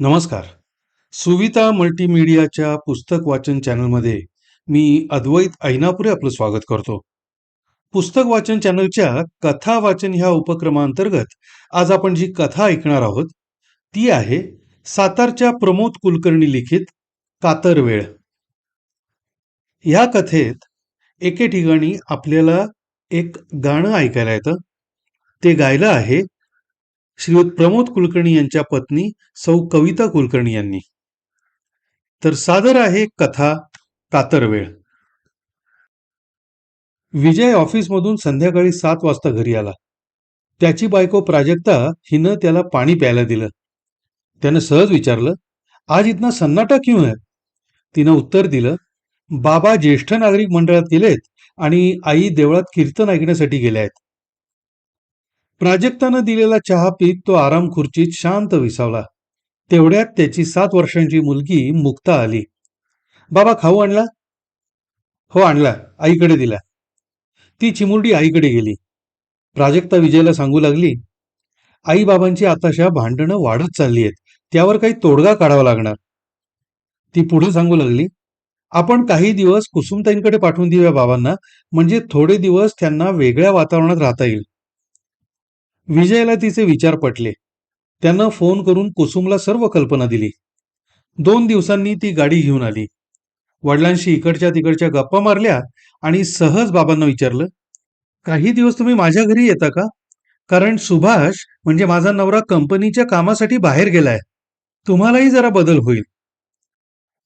नमस्कार. सुविता मल्टीमीडियाच्या पुस्तक वाचन चॅनलमध्ये मी अद्वैत ऐनापुरे आपलं स्वागत करतो. पुस्तक वाचन चॅनलच्या कथा वाचन ह्या उपक्रमांतर्गत आज आपण जी कथा ऐकणार आहोत ती आहे सातारच्या प्रमोद कुलकर्णी लिखित कातर वेळ. ह्या कथेत एके ठिकाणी आपल्याला एक गाणं ऐकायला येतं. ते गायलं आहे श्रीयुत प्रमोद कुलकर्णी यांच्या पत्नी सौ कविता कुलकर्णी यांनी. तर सादर आहे कथा कातरवेळ विजय ऑफिसमधून संध्याकाळी सात वाजता घरी आला. त्याची बायको प्राजक्ता हिनं त्याला पाणी प्यायला दिलं. त्यानं सहज विचारलं आज इतना सन्नाटा क्यों है? तिनं उत्तर दिलं बाबा ज्येष्ठ नागरिक मंडळात गेलेत आणि आई देवळात कीर्तन ऐकण्यासाठी गेल्या आहेत. प्राजक्तानं दिलेला चहा पीत तो आराम खुर्चीत शांत विसावला. तेवढ्यात त्याची सात वर्षांची मुलगी मुक्ता आली. बाबा खाऊ आणला? हो आणला. आईकडे दिला. ती चिमुरडी आईकडे गेली. प्राजक्ता विजयला सांगू लागली आई बाबांची आताशा भांडणं वाढत चालली आहेत. त्यावर काही तोडगा काढावा लागणार. ती पुढे सांगू लागली आपण काही दिवस कुसुमताईंकडे पाठवून देऊया बाबांना. म्हणजे थोडे दिवस त्यांना वेगळ्या वातावरणात राहता येईल. विजयला तिचे विचार पटले. त्यांना फोन करून कुसुमला सर्व कल्पना दिली. दोन दिवसांनी ती गाडी घेऊन आली. वडिलांशी इकडच्या तिकडच्या गप्पा मारल्या आणि सहज बाबांना विचारलं काही दिवस तुम्ही माझ्या घरी येता का? कारण सुभाष म्हणजे माझा नवरा कंपनीच्या कामासाठी बाहेर गेलाय. तुम्हालाही जरा बदल होईल.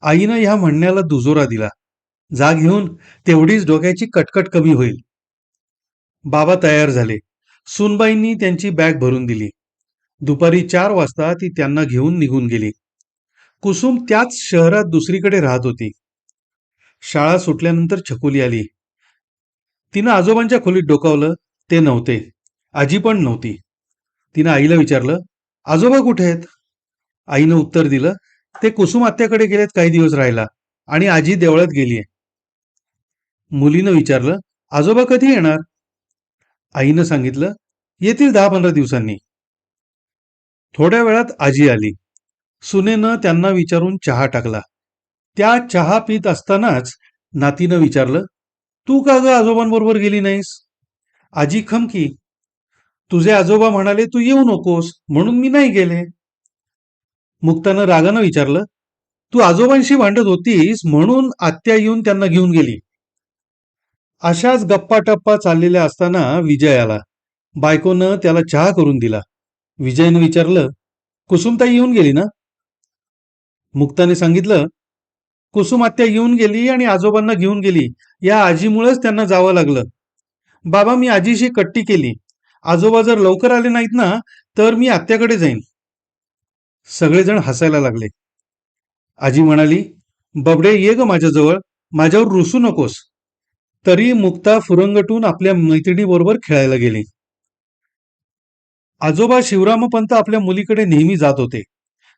आईनं ह्या म्हणण्याला दुजोरा दिला. जाग घेऊन तेवढीच डोक्याची कटकट कमी होईल. बाबा तयार झाले. सुनबाईंनी त्यांची बॅग भरून दिली. दुपारी चार वाजता ती त्यांना घेऊन निघून गेली. कुसुम त्याच शहरात दुसरीकडे राहत होती. शाळा सुटल्यानंतर छकुली आली. तिनं आजोबांच्या खोलीत डोकावलं ते नव्हते. आजी पण नव्हती. तिनं आईला विचारलं आजोबा कुठे आहेत? आईनं उत्तर दिलं ते कुसुम आत्याकडे गेलेत काही दिवस राहिला आणि आजी देवळात गेलीये. मुलीनं विचारलं आजोबा कधी येणार? आईनं सांगितलं येतील दहा पंधरा दिवसांनी. थोड्या वेळात आजी आली. सुनेनं त्यांना विचारून चहा टाकला. त्या चहा पित असतानाच नातीनं विचारलं तू का ग आजोबांबरोबर गेली नाहीस? आजी खमकी तुझे आजोबा म्हणाले तू येऊ नकोस म्हणून मी नाही गेले. मुक्तानं रागानं विचारलं तू आजोबांशी भांडत होतीस म्हणून आत्या येऊन त्यांना घेऊन गेली. अशाच गप्पा टप्पा चाललेल्या असताना विजय आला. बायकोनं त्याला चहा करून दिला. विजयनं विचारलं कुसुमताई येऊन गेली ना? मुक्ताने सांगितलं कुसुम आत्या येऊन गेली आणि आजोबांना घेऊन गेली. या आजीमुळेच त्यांना जावं लागलं. बाबा मी आजीशी कट्टी केली. आजोबा जर लवकर आले नाहीत ना तर मी आत्याकडे जाईन. सगळेजण हसायला लागले. आजी म्हणाली बबडे ये ग माझ्याजवळ. माझ्यावर रुसू नकोस. तरी मुक्ता फुरंगटून आपल्या मैत्रिणीबरोबर खेळायला गेली. आजोबा शिवरामपंत आपल्या मुलीकडे नेहमी जात होते.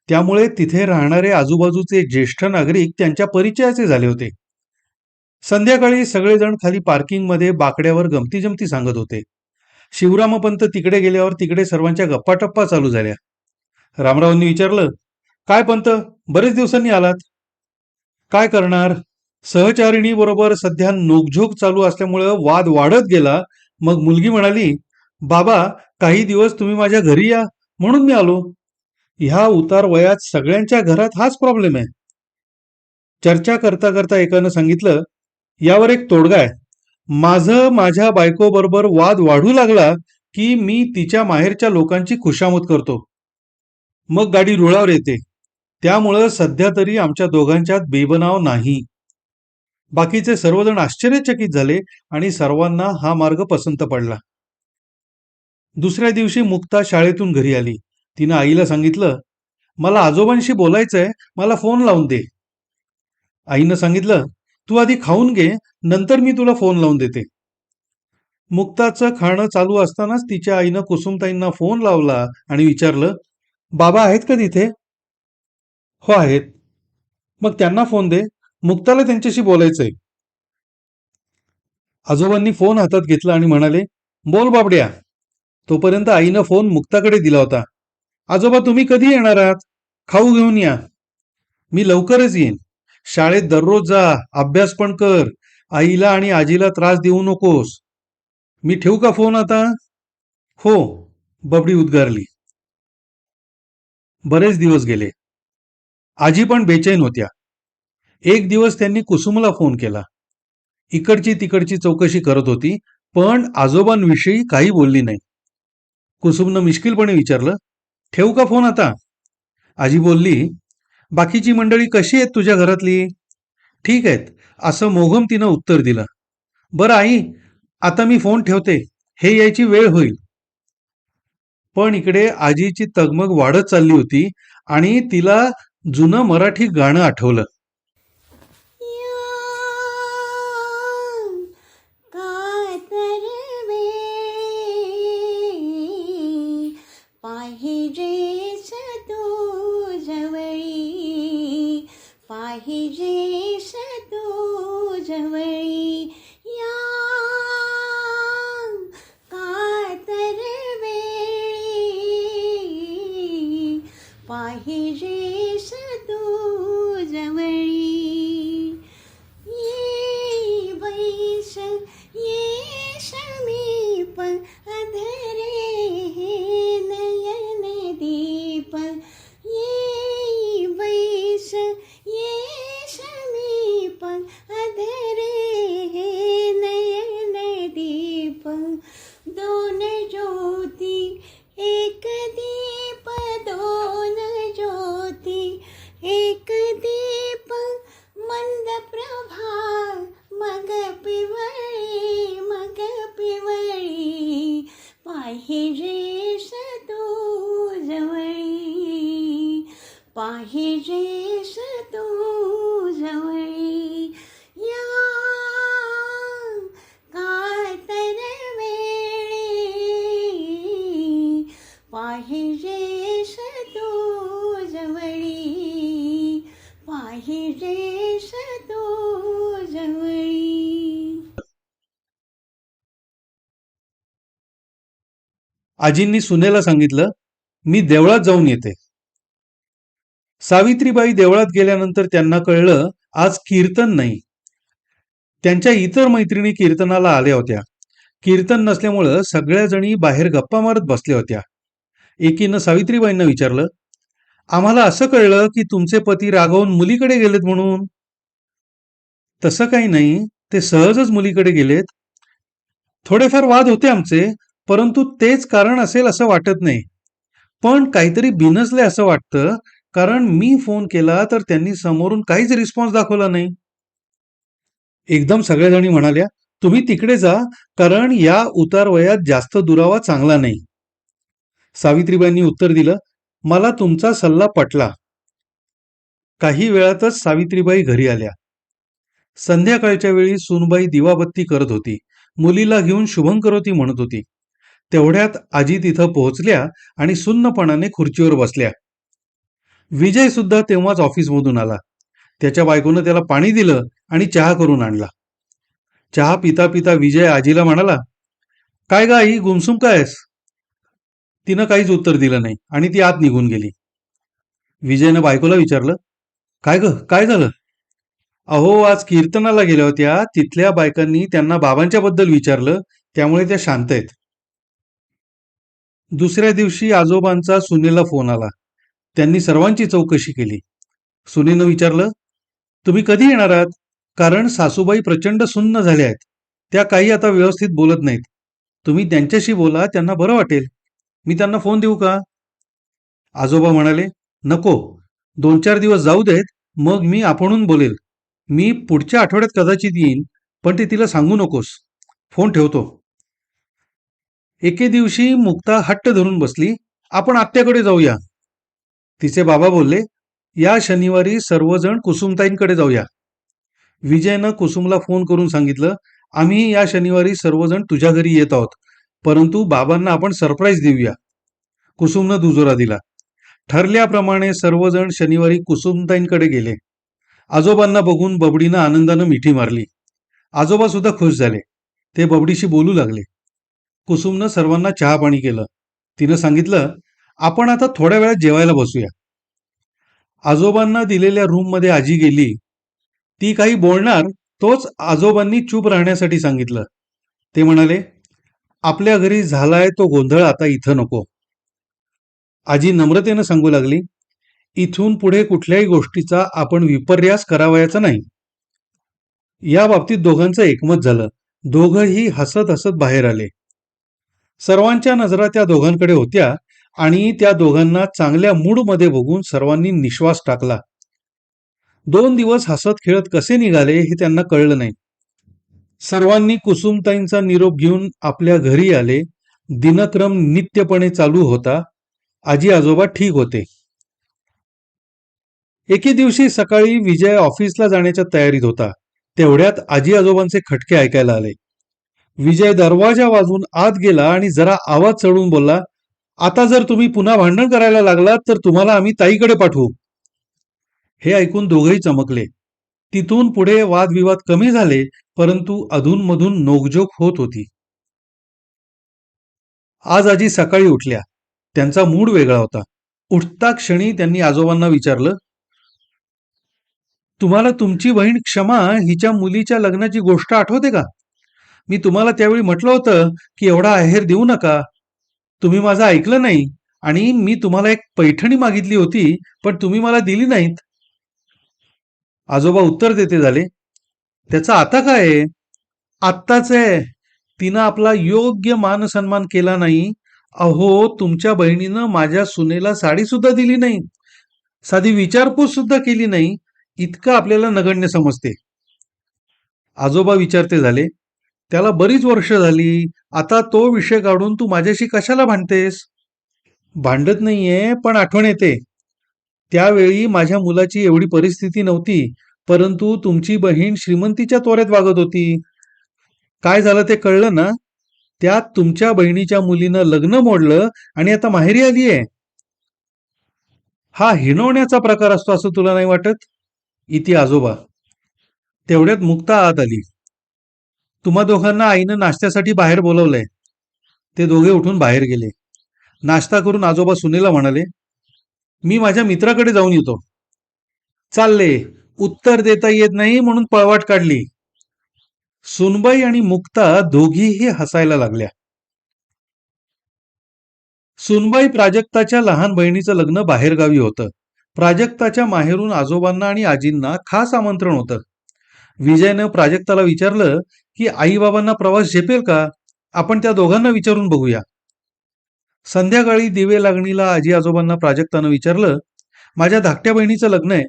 त्यामुळे तिथे राहणारे आजूबाजूचे ज्येष्ठ नागरिक त्यांच्या परिचयाचे झाले होते. संध्याकाळी सगळेजण खाली पार्किंगमध्ये बाकड्यावर गमती जमती सांगत होते. शिवरामपंत तिकडे गेल्यावर तिकडे सर्वांच्या गप्पाटप्पा चालू झाल्या. रामरावांनी विचारलं काय पंत बरेच दिवसांनी आलात? काय करणार? सहचारिणी बरोबर सध्या नोकझोक चालू असल्यामुळं वाद वाढत गेला. मग मुलगी म्हणाली बाबा काही दिवस तुम्ही माझ्या घरी या म्हणून मी आलो. ह्या उतार वयात सगळ्यांच्या घरात हाच प्रॉब्लेम आहे. चर्चा करता करता एकानं सांगितलं यावर एक तोडगा आहे. माझं माझ्या बायको बरोबर वाद वाढू लागला की मी तिच्या माहेरच्या लोकांची खुशामत करतो. मग गाडी रुळावर येते. त्यामुळं सध्या तरी आमच्या दोघांच्यात बेबनाव नाही. बाकीचे सर्वजण आश्चर्यचकित झाले आणि सर्वांना हा मार्ग पसंत पडला. दुसऱ्या दिवशी मुक्ता शाळेतून घरी आली. तिनं आईला सांगितलं मला आजोबांशी बोलायचंय मला फोन लावून दे. आईनं सांगितलं तू आधी खाऊन घे नंतर मी तुला फोन लावून देते. मुक्ताचं खाणं चालू असतानाच तिच्या आईनं कुसुमताईंना फोन लावला आणि विचारलं बाबा आहेत का तिथे? हो आहेत. मग त्यांना फोन दे. मुक्ताला त्यांच्याशी बोलायचंय. आजोबांनी फोन हातात घेतला आणि म्हणाले बोल बाबड्या. तोपर्यंत आईनं फोन मुक्ताकडे दिला होता. आजोबा तुम्ही कधी येणार आहात? खाऊ घेऊन या. मी लवकरच येईन. शाळेत दररोज जा. अभ्यास पण कर. आईला आणि आजीला त्रास देऊ नकोस. मी ठेवू का फोन आता? हो. बबडी उद्गारली. बरेच दिवस गेले. आजी पण बेचैन होत्या. एक दिवस त्यांनी कुसुमला फोन केला. इकडची तिकडची चौकशी करत होती पण आजोबांविषयी काही बोलली नाही. कुसुमनं मिश्किलपणे विचारलं ठेवू का फोन आता? आजी बोलली बाकीची मंडळी कशी आहेत तुझ्या घरातली? ठीक आहेत. असं मोघम तिनं उत्तर दिलं बरं आई आता मी फोन ठेवते हे यायची वेळ होईल. पण इकडे आजीची तगमग वाढत चालली होती आणि तिला जुनं मराठी गाणं आठवलं. आजींनी सुनेला सांगितलं मी देवळात जाऊन येते. सावित्रीबाई देवळात गेल्यानंतर त्यांना कळलं आज कीर्तन नाही. त्यांच्या इतर मैत्रिणी कीर्तनाला आल्या होत्या. कीर्तन नसल्यामुळं सगळ्या जणी बाहेर गप्पा मारत बसल्या होत्या. एकीनं सावित्रीबाईंना विचारलं आम्हाला असं कळलं की तुमचे पती रागावून मुलीकडे गेलेत म्हणून? तसं काही नाही. ते सहजच मुलीकडे गेलेत. थोडेफार वाद होते आमचे. परंतु तेच कारण असेल असं वाटत नाही. पण काहीतरी बिनसले असं वाटतं कारण मी फोन केला तर त्यांनी समोरून काहीच रिस्पॉन्स दाखवला नाही. एकदम सगळ्या जणी म्हणाल्या तुम्ही तिकडे जा कारण या उतार वयात जास्त दुरावा चांगला नाही. सावित्रीबाईंनी उत्तर दिलं मला तुमचा सल्ला पटला. काही वेळातच सावित्रीबाई घरी आल्या. संध्याकाळच्या वेळी सुनबाई दिवाबत्ती करत होती. मुलीला घेऊन शुभंकरोती म्हणत होती. तेवढ्यात आजी तिथं पोहोचल्या आणि सुन्नपणाने खुर्चीवर बसल्या. विजय सुद्धा तेव्हाच ऑफिसमधून आला. त्याच्या बायकोनं त्याला पाणी दिलं आणि चहा करून आणला. चहा पिता पिता विजय आजीला म्हणाला काय गा आई गुमसुम कायस तिनं काहीच उत्तर दिलं नाही आणि ती आत निघून गेली. विजयनं बायकोला विचारलं काय ग काय झालं? अहो आज कीर्तनाला गेल्या होत्या. तिथल्या बायकांनी त्यांना बाबांच्या बद्दल विचारलं. त्यामुळे त्या शांत आहेत. दुसऱ्या दिवशी आजोबांचा सुनेला फोन आला. त्यांनी सर्वांची चौकशी केली. सुनेनं विचारलं तुम्ही कधी येणार आहात? कारण सासूबाई प्रचंड सुन्न झाल्या आहेत. त्या काही आता व्यवस्थित बोलत नाहीत. तुम्ही त्यांच्याशी बोला त्यांना बरं वाटेल. मी त्यांना फोन देऊ का? आजोबा म्हणाले नको. दोन चार दिवस जाऊ देत मग मी आपणून बोलेल. मी पुढच्या आठवड्यात कदाचित येईन पण ते तिला सांगू नकोस. फोन ठेवतो. एके दिवशी मुक्ता हट्ट धरून बसली आपण आत्याकडे जाऊया. तिचे बाबा बोलले या शनिवारी सर्वजण कुसुमताईंकडे जाऊया. विजयनं कुसुमला फोन करून सांगितलं आम्ही या शनिवारी सर्वजण तुझ्या घरी येत आहोत परंतु बाबांना आपण सरप्राईज देऊया. कुसुमनं दुजोरा दिला. ठरल्याप्रमाणे सर्वजण शनिवारी कुसुमताईंकडे गेले. आजोबांना बघून बबडीनं आनंदानं मिठी मारली. आजोबा सुद्धा खुश झाले. ते बबडीशी बोलू लागले. कुसुमनं सर्वांना चहा पाणी केलं. तिनं सांगितलं आपण आता थोड्या वेळात जेवायला बसूया. आजोबांना दिलेल्या रूममध्ये आजी गेली. ती काही बोलणार तोच आजोबांनी चूप राहण्यासाठी सांगितलं. ते म्हणाले आपल्या घरी झालाय तो गोंधळ आता इथं नको. आजी नम्रतेनं सांगू लागली इथून पुढे कुठल्याही गोष्टीचा आपण विपर्यास करावयाचा नाही. या बाबतीत दोघांचं एकमत झालं. दोघंही हसत हसत बाहेर आले. सर्वांच्या नजरा त्या दोघांकडे होत्या आणि त्या दोघांना चांगल्या मूडमध्ये बघून सर्वांनी निश्वास टाकला. दोन दिवस हसत खेळत कसे निघाले हे त्यांना कळलं नाही. सर्वांनी कुसुमताईंचा निरोप घेऊन आपल्या घरी आले. दिनक्रम नित्यपणे चालू होता. आजी आजोबा ठीक होते. एके दिवशी सकाळी विजय ऑफिसला जाण्याच्या तयारीत होता. तेवढ्यात आजी आजोबांचे खटके ऐकायला आले. विजय दरवाजा वाजून आत गेला आणि जरा आवाज चढून बोलला आता जर तुम्ही पुन्हा भांडण करायला लागलात तर तुम्हाला आम्ही ताईकडे पाठवू. हे ऐकून दोघेही चमकले. तिथून पुढे वादविवाद कमी झाले परंतु अधूनमधून नोकझोक होत होती. आज आजी सकाळी उठल्या. त्यांचा मूड वेगळा होता. उठता क्षणी त्यांनी आजोबांना विचारलं तुम्हाला तुमची बहीण क्षमा हिच्या मुलीच्या लग्नाची गोष्ट आठवते का? मी तुम्हाला त्यावेळी म्हटलं होतं की एवढा आहेर देऊ नका. तुम्ही माझं ऐकलं नाही आणि मी तुम्हाला एक पैठणी मागितली होती पण तुम्ही मला दिली नाहीत. आजोबा उत्तर देते झाले. त्याचं आता काय आहे? आत्ताच आहे. तिनं आपला योग्य मान सन्मान केला नाही. अहो तुमच्या बहिणीनं माझ्या सुनेला साडी सुद्धा दिली नाही. साधी विचारपूस सुद्धा केली नाही. इतकं आपल्याला नगण्य समजते. आजोबा विचारते झाले. त्याला बरीच वर्ष झाली. आता तो विषय काढून तू माझ्याशी कशाला भांडतेस? भांडत नाहीये पण आठवण येते. त्यावेळी माझ्या मुलाची एवढी परिस्थिती नव्हती परंतु तुमची बहीण श्रीमंतीच्या तोऱ्यात वागत होती. काय झालं ते कळलं ना? त्यात तुमच्या बहिणीच्या मुलीनं लग्न मोडलं आणि आता माहेरी आली आहे हा हिणवण्याचा प्रकार असतो असं तुला नाही वाटत? इति आजोबा. तेवढ्यात मुक्ता आत आली. तुम्हा दोघांना आईनं नाश्त्यासाठी बाहेर बोलवलंय. ते दोघे उठून बाहेर गेले. नाश्ता करून आजोबा सुनेला म्हणाले मी माझ्या मित्राकडे जाऊन येतो. चालले. उत्तर देता येत नाही म्हणून पळवाट काढली. सुनबाई आणि मुक्ता दोघीही हसायला लागल्या. सुनबाई प्राजक्ताच्या लहान बहिणीचं लग्न बाहेरगावी होतं. प्राजक्ताच्या माहेरून आजोबांना आणि आजींना खास आमंत्रण होतं. विजयनं प्राजक्ताला विचारलं की आई बाबांना प्रवास झेपेल का? आपण त्या दोघांना विचारून बघूया. संध्याकाळी दिवे लागणीला आजी आजोबांना प्राजक्तानं विचारलं माझ्या धाकट्या बहिणीचं लग्न आहे.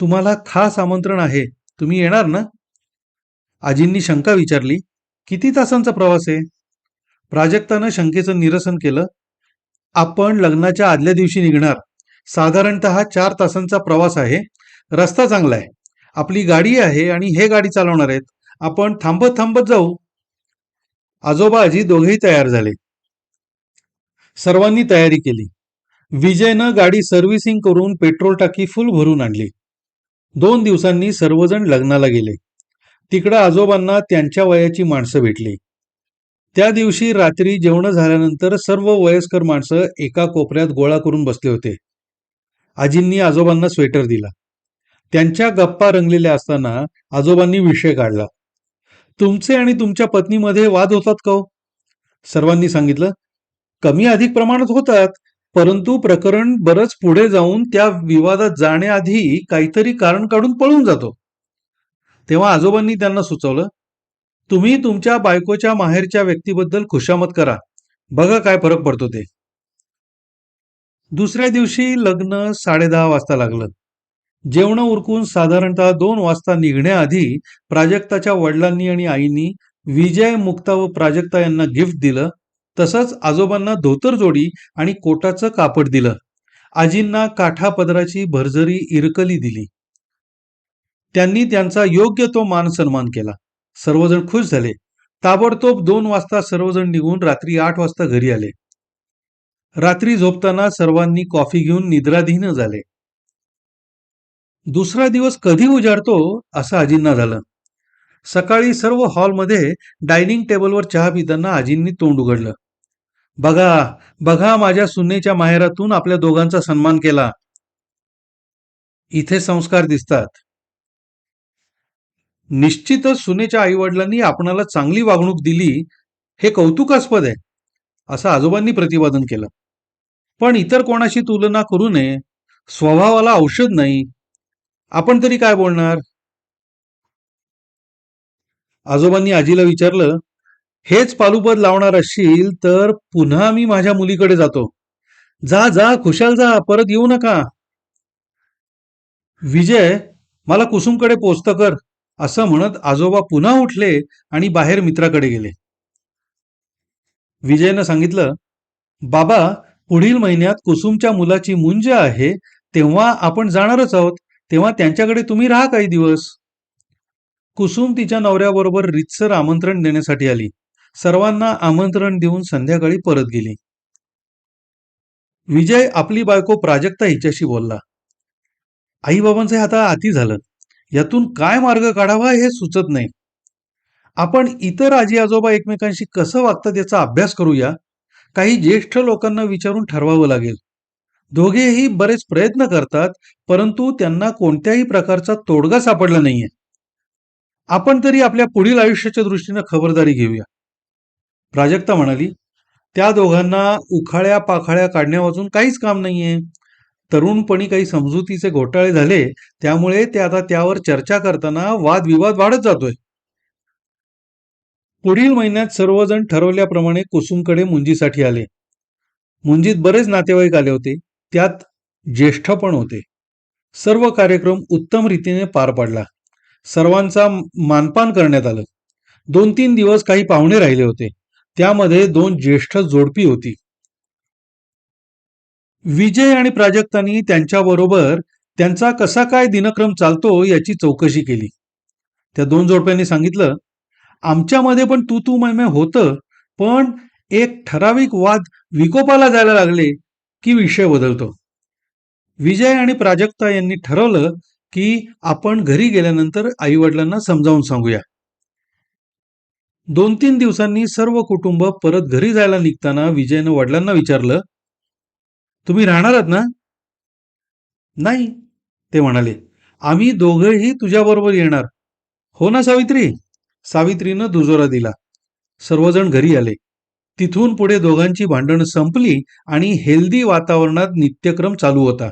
तुम्हाला खास आमंत्रण आहे. तुम्ही येणार ना? आजींनी शंका विचारली किती तासांचा प्रवास आहे? प्राजक्तानं शंकेचं निरसन केलं आपण लग्नाच्या आदल्या दिवशी निघणार. साधारणत चार तासांचा प्रवास आहे. रस्ता चांगला आहे. आपली गाडी आहे आणि हे गाडी चालवणार आहेत. आपण थांबत थांबत जाऊ. आजोबा आजी दोघेही तयार झाले. सर्वांनी तयारी केली. विजयनं गाडी सर्व्हिसिंग करून पेट्रोल टाकी फुल भरून आणली. दोन दिवसांनी सर्वजण लग्नाला गेले. तिकडं आजोबांना त्यांच्या वयाची माणसं भेटली. त्या दिवशी रात्री जेवण झाल्यानंतर सर्व वयस्कर माणसं एका कोपऱ्यात गोळा करून बसले होते. आजींनी आजोबांना स्वेटर दिला. त्यांच्या गप्पा रंगलेल्या असताना आजोबांनी विषय काढला. तुमचे आणि तुमच्या पत्नीमध्ये वाद होतात का हो? सर्वांनी सांगितलं कमी अधिक प्रमाणात होतात परंतु प्रकरण बरंच पुढे जाऊन त्या विवादात जाण्याआधी काहीतरी कारण काढून पळून जातो. तेव्हा आजोबांनी त्यांना सुचवलं तुम्ही तुमच्या बायकोच्या माहेरच्या व्यक्तीबद्दल खुशामत करा. बघा काय फरक पडतो ते. दुसऱ्या दिवशी लग्न साडेदहा वाजता लागलं. जेवण उरकून साधारणतः दोन वाजता निघण्याआधी प्राजक्ताच्या वडिलांनी आणि आईनी विजय मुक्ता व प्राजक्ता यांना गिफ्ट दिलं तसंच आजोबांना धोतर जोडी आणि कोटाचं कापड दिलं. आजींना काठा पदराची भरजरी इरकली दिली. त्यांनी त्यांचा योग्य तो मान सन्मान केला. सर्वजण खुश झाले. ताबडतोब दोन वाजता सर्वजण निघून रात्री आठ वाजता घरी आले. रात्री झोपताना सर्वांनी कॉफी घेऊन निद्राधीन झाले. दुसरा दिवस कधी उजाडतो असं आजींना झालं. सकाळी सर्व हॉलमध्ये डायनिंग टेबलवर चहा पिताना आजींनी तोंड उघडलं. बघा बघा माझ्या सुनेच्या माहेरातून आपल्या दोघांचा सन्मान केला. इथे संस्कार दिसतात. निश्चितच सुनेच्या आईवडिलांनी आपणाला चांगली वागणूक दिली. हे कौतुकास्पद आहे असं आजोबांनी प्रतिपादन केलं. पण इतर कोणाशी तुलना करू नये. स्वभावाला औषध नाही. आपण तरी काय बोलणार? आजोबांनी आजीला विचारलं हेच पालुपद लावणार असशील तर पुन्हा मी माझ्या मुलीकडे जातो. जा जा खुशाल जा परत येऊ नका. विजय मला कुसुमकडे पोचत कर असं म्हणत आजोबा पुन्हा उठले आणि बाहेर मित्राकडे गेले. विजयनं सांगितलं बाबा पुढील महिन्यात कुसुमच्या मुलाची मुंज आहे तेव्हा आपण जाणारच आहोत. तेव्हा त्यांच्याकडे तुम्ही राहा काही दिवस. कुसुम तिच्या नवऱ्याबरोबर रितसर आमंत्रण देण्यासाठी आली. सर्वांना आमंत्रण देऊन संध्याकाळी परत गेली. विजय आपली बायको प्राजक्ता हिच्याशी बोलला. आईबाबांचं आता अति झालं. यातून काय मार्ग काढावा हे सुचत नाही. आपण इतर आजी आजोबा एकमेकांशी कसं वागतात याचा अभ्यास करूया? काही ज्येष्ठ लोकांना विचारून ठरवावं लागेल. दोघेही बरेच प्रयत्न करतात परंतु त्यांना कोणत्याही प्रकारचा तोडगा सापडला नाहीये. आपण तरी आपल्या पुढील आयुष्याच्या दृष्टीनं खबरदारी घेऊया. प्राजक्ता म्हणाली त्या दोघांना उखाळ्या पाखाळ्या काढण्यावाचून काहीच काम नाहीये. तरुणपणी काही समजुतीचे घोटाळे झाले त्यामुळे ते आता त्यावर चर्चा करताना वादविवाद वाढत जातोय. पुढील महिन्यात सर्वजण ठरवल्याप्रमाणे कुसुमकडे मुंजीसाठी आले. मुंजीत बरेच नातेवाईक आले होते. त्यात ज्येष्ठ पण होते. सर्व कार्यक्रम उत्तम रीतीने पार पडला. सर्वांचा मानपान करण्यात आलं. दोन तीन दिवस काही पाहुणे राहिले होते. त्यामध्ये दोन ज्येष्ठ जोडपी होती. विजय आणि प्राजक्तांनी त्यांच्याबरोबर त्यांचा कसा काय दिनक्रम चालतो याची चौकशी केली. त्या दोन जोडप्यांनी सांगितलं आमच्यामध्ये पण तू तू मैमे होतं पण एक ठराविक वाद विकोपाला जायला लागले की विषय बदलतो. विजय आणि प्राजक्ता यांनी ठरवलं की आपण घरी गेल्यानंतर आईवडिलांना समजावून सांगूया. दोन तीन दिवसांनी सर्व कुटुंब परत घरी जायला निघताना विजयनं वडिलांना विचारलं तुम्ही राहणार आहात ना? नाही ते म्हणाले. आम्ही दोघंही तुझ्याबरोबर येणार. हो ना सावित्री सावित्रीनं दुजोरा दिला. सर्वजण घरी आले. तिथून पुढे दोघांची भांडणं संपली आणि हेल्दी वातावरणात नित्यक्रम चालू होता.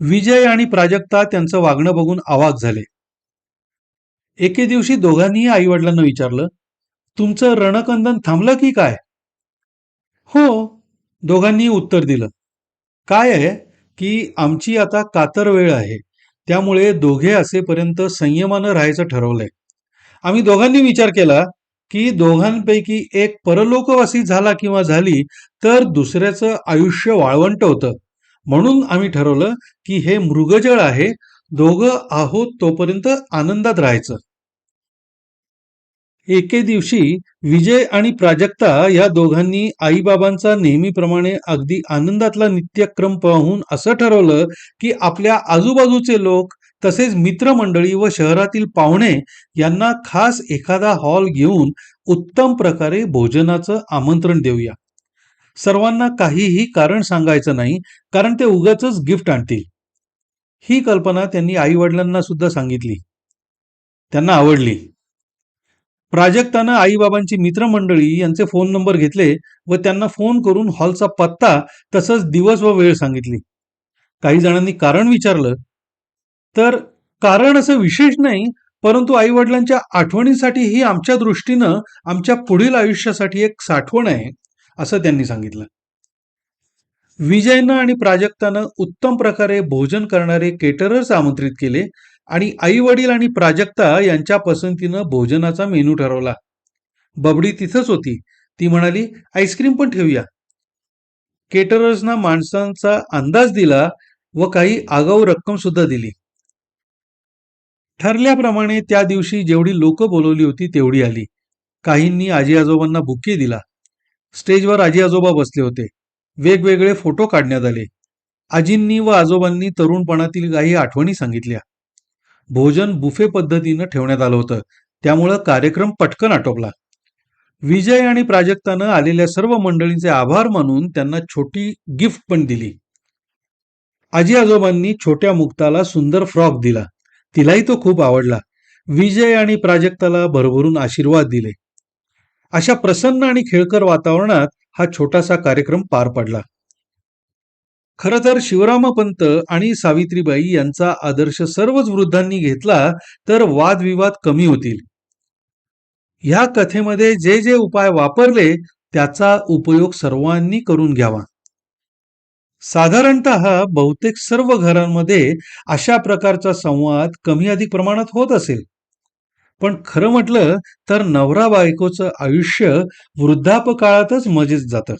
विजय आणि प्राजक्ता त्यांचं वागणं बघून आवाक झाले. एके दिवशी दोघांनीही आईवडिलांना विचारलं तुमचं रणकंदन थांबलं की काय? हो. दोघांनी उत्तर दिलं काय आहे की आमची आता कातर वेळ आहे त्यामुळे दोघे असेपर्यंत संयमानं राहायचं ठरवलंय. आम्ही दोघांनी विचार केला की दोघांपैकी एक परलोकवासी झाला किंवा झाली तर दुसऱ्याचं आयुष्य वाळवंट होतं. म्हणून आम्ही ठरवलं की हे मृगजळ आहे दोघं आहोत तोपर्यंत आनंदात राहायचं. एके दिवशी विजय आणि प्राजक्ता या दोघांनी आईबाबांचा नेहमीप्रमाणे अगदी आनंदातला नित्यक्रम पाहून असं ठरवलं की आपल्या आजूबाजूचे लोक तसेच मित्रमंडळी व शहरातील पाहुणे यांना खास एखादा हॉल घेऊन उत्तम प्रकारे भोजनाचं आमंत्रण देऊया. सर्वांना काहीही कारण सांगायचं नाही कारण ते उगाच गिफ्ट आणतील. ही कल्पना त्यांनी आई वडिलांना सुद्धा सांगितली. त्यांना आवडली. प्राजक्तानं आईबाबांची मित्रमंडळी यांचे फोन नंबर घेतले व त्यांना फोन करून हॉलचा पत्ता तसंच दिवस व वेळ सांगितली. काही जणांनी कारण विचारलं तर कारण असं विशेष नाही परंतु आई वडिलांच्या आठवणीसाठी ही आमच्या दृष्टीनं आमच्या पुढील आयुष्यासाठी एक साठवण आहे असं त्यांनी सांगितलं. विजयनं आणि प्राजक्तानं उत्तम प्रकारे भोजन करणारे केटरर्स आमंत्रित केले आणि आई वडील आणि प्राजक्ता यांच्या पसंतीनं भोजनाचा मेनू ठरवला. बबडी तिथंच होती. ती म्हणाली आईस्क्रीम पण ठेवूया. केटरर्सना माणसांचा अंदाज दिला व काही आगाऊ रक्कम सुद्धा दिली. ठरल्याप्रमाणे त्या दिवशी जेवढी लोक बोलवली होती तेवढी आली. काहींनी आजी आजोबांना बुके दिला. स्टेजवर आजी आजोबा बसले होते. वेगवेगळे फोटो काढण्यात आले. आजींनी व आजोबांनी तरुणपणातील काही आठवणी सांगितल्या. भोजन बुफे पद्धतीनं ठेवण्यात आलं होतं. त्यामुळं कार्यक्रम पटकन आटोपला. विजय आणि प्राजक्तानं आलेल्या सर्व मंडळींचे आभार मानून त्यांना छोटी गिफ्ट पण दिली. आजी आजोबांनी छोट्या मुक्ताला सुंदर फ्रॉक दिला. तिलाही तो खूप आवडला. विजय आणि प्राजक्ताला भरभरून आशीर्वाद दिले. अशा प्रसन्न आणि खेळकर वातावरणात हा छोटासा कार्यक्रम पार पडला. खर तर शिवरामपंत आणि सावित्रीबाई यांचा आदर्श सर्वच वृद्धांनी घेतला तर वादविवाद कमी होतील. ह्या कथेमध्ये जे जे उपाय वापरले त्याचा उपयोग सर्वांनी करून घ्यावा. साधारणत बहुतेक सर्व घरांमध्ये अशा प्रकारचा संवाद कमी अधिक प्रमाणात होत असेल. पण खरं म्हटलं तर नवरा बायकोचं आयुष्य वृद्धापकाळातच मजेत जातं.